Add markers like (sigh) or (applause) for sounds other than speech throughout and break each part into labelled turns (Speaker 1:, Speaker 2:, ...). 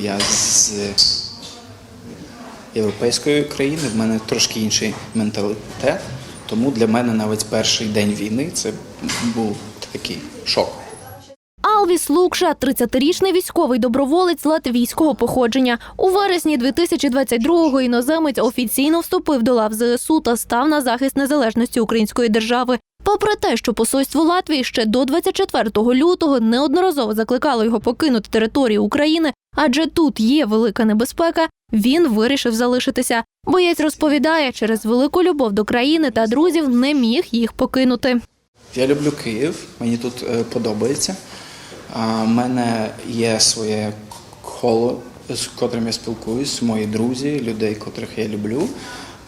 Speaker 1: Я з європейської країни, в мене трошки інший менталітет, тому для мене навіть перший день війни це був такий шок.
Speaker 2: Алвіс Лукша – 30-річний військовий доброволець латвійського походження. У вересні 2022-го іноземець офіційно вступив до лав ЗСУ та став на захист незалежності української держави. Попри те, що посольство Латвії ще до 24 лютого неодноразово закликало його покинути територію України, адже тут є велика небезпека, він вирішив залишитися. Боєць розповідає, через велику любов до країни та друзів не міг їх покинути.
Speaker 1: Я люблю Київ, мені тут е, подобається. У мене є своє коло, з котрим я спілкуюсь, мої друзі, людей, котрих я люблю.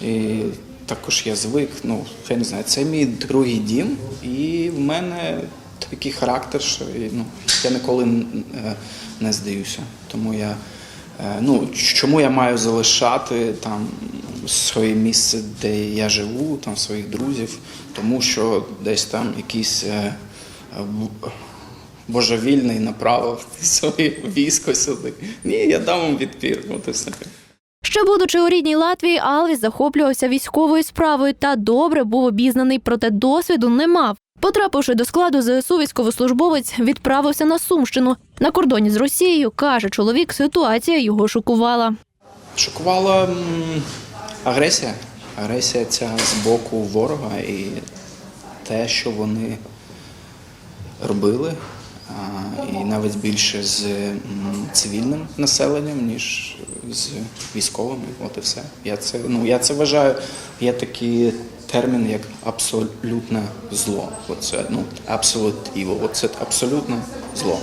Speaker 1: І також я звик, ну, я не знаю, це мій другий дім, і в мене такий характер, що ну, я ніколи е, не здаюся. Тому я, е, ну, чому я маю залишати там своє місце, де я живу, там своїх друзів, тому що десь там якийсь е, божевільний направив (laughs) своє військо сюди. Ні, я дам вам відпір. От і все.
Speaker 2: Ще будучи у рідній Латвії, Алвіс захоплювався військовою справою та добре був обізнаний, проте досвіду не мав. Потрапивши до складу ЗСУ, військовослужбовець відправився на Сумщину. На кордоні з Росією каже чоловік, ситуація його шокувала.
Speaker 1: Шокувала агресія. Агресія ця з боку ворога і те, що вони робили, і навіть більше з цивільним населенням, ніж з військовими. От і все. Я це, ну, я це вважаю, є такий термін, як абсолютне зло. Оце, ну, absolute evil. Оце абсолютне зло.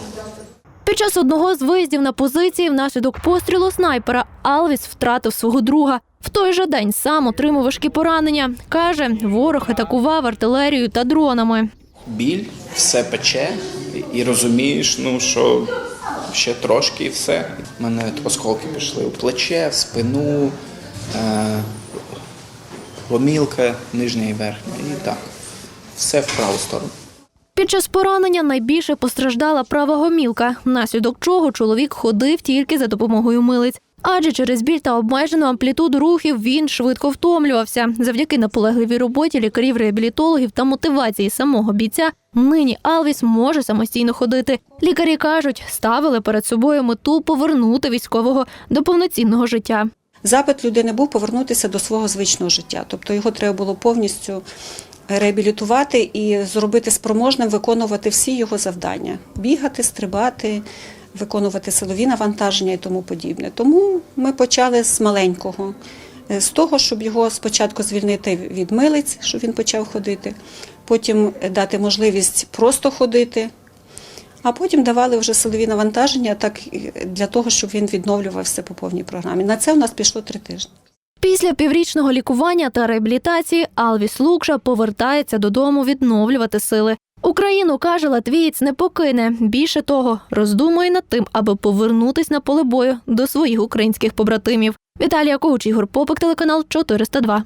Speaker 2: Під час одного з виїздів на позиції внаслідок пострілу снайпера Алвіс втратив свого друга. В той же день сам отримав важкі поранення. Каже, ворог атакував артилерією та дронами.
Speaker 1: біль, все пече, і- розумієш, ну що ще трошки і все. У мене осколки пішли у плече, в спину, е, гомілка, нижня і верхня. І так, все в праву сторону.
Speaker 2: Під час поранення найбільше постраждала права гомілка, внаслідок чого чоловік ходив тільки за допомогою милиць. Адже через біль та обмежену амплітуду рухів він швидко втомлювався. Завдяки наполегливій роботі лікарів, реабілітологів та мотивації самого бійця нині Алвіс може самостійно ходити. Лікарі кажуть, ставили перед собою мету повернути військового до повноцінного життя.
Speaker 3: Запит людини був повернутися до свого звичного життя, тобто його треба було повністю реабілітувати і зробити спроможним виконувати всі його завдання: бігати, стрибати, виконувати силові навантаження і тому подібне. Тому ми почали з маленького, е, з того, щоб його спочатку звільнити від милиць, щоб він почав ходити, потім дати можливість просто ходити. А потім давали вже силові навантаження так для того, щоб він відновлювався по повній програмі. На це у нас пішло три тижні.
Speaker 2: Після піврічного лікування та реабілітації Алвіс Лукша повертається додому відновлювати сили. Україну каже, латвієць не покине. Більше того, роздумує над тим, аби повернутись на поле бою до своїх українських побратимів. Віталія Когуч, Ігор Попик, телеканал 402.